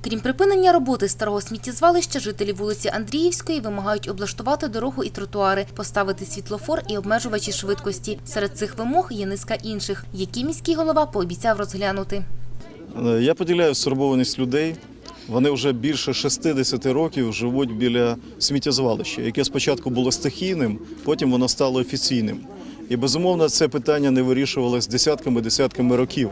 Крім припинення роботи старого сміттєзвалища, жителі вулиці Андріївської вимагають облаштувати дорогу і тротуари, поставити світлофор і обмежувачі швидкості. Серед цих вимог є низка інших, які міський голова пообіцяв розглянути. Е, Я поділяю стурбованість людей. Вони вже більше 60 років живуть біля сміттєзвалища, яке спочатку було стихійним, потім воно стало офіційним. І безумовно це питання не вирішувалось десятками-десятками років.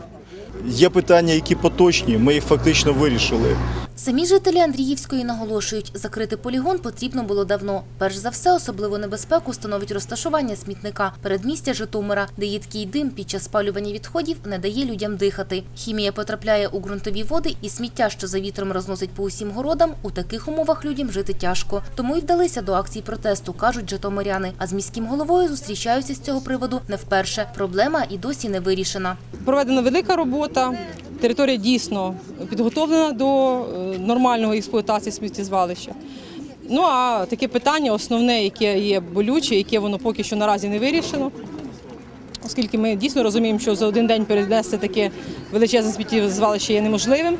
Є питання, які поточні, ми їх фактично вирішили. Самі жителі Андріївської наголошують, закрити полігон потрібно було давно. Перш за все, особливу небезпеку становить розташування смітника передмістя Житомира, де їдкий дим під час спалювання відходів не дає людям дихати. Хімія потрапляє у ґрунтові води, і сміття, що за вітром розносить по усім городам, у таких умовах людям жити тяжко. Тому й вдалися до акції протесту, кажуть житомиряни. А з міським головою зустрічаються з цього приводу не вперше. Проблема і досі не вирішена. Проведена велика робота. Територія дійсно підготовлена до нормального експлуатації сміттєзвалища. Ну а таке питання, основне, яке є болюче, яке воно поки що наразі не вирішено. Оскільки ми дійсно розуміємо, що за один день перенести таке величезне сміттєзвалище є неможливим,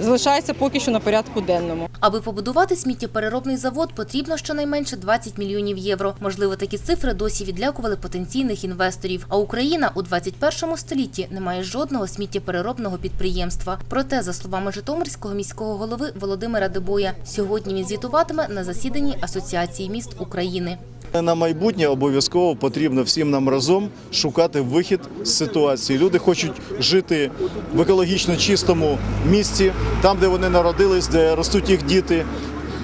залишається поки що на порядку денному. Аби побудувати сміттєпереробний завод, потрібно щонайменше 20 мільйонів євро. Можливо, такі цифри досі відлякували потенційних інвесторів. А Україна у 21 столітті не має жодного сміттєпереробного підприємства. Проте, за словами Житомирського міського голови Володимира Дебоя, сьогодні він звітуватиме на засіданні Асоціації міст України. На майбутнє обов'язково потрібно всім нам разом шукати вихід з ситуації. Люди хочуть жити в екологічно чистому місті, там, де вони народились, де ростуть їх діти,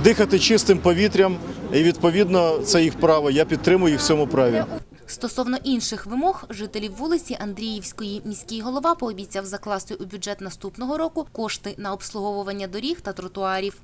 дихати чистим повітрям. І відповідно це їх право. Я підтримую їх в цьому праві. Стосовно інших вимог, жителів вулиці Андріївської міський голова пообіцяв закласти у бюджет наступного року кошти на обслуговування доріг та тротуарів.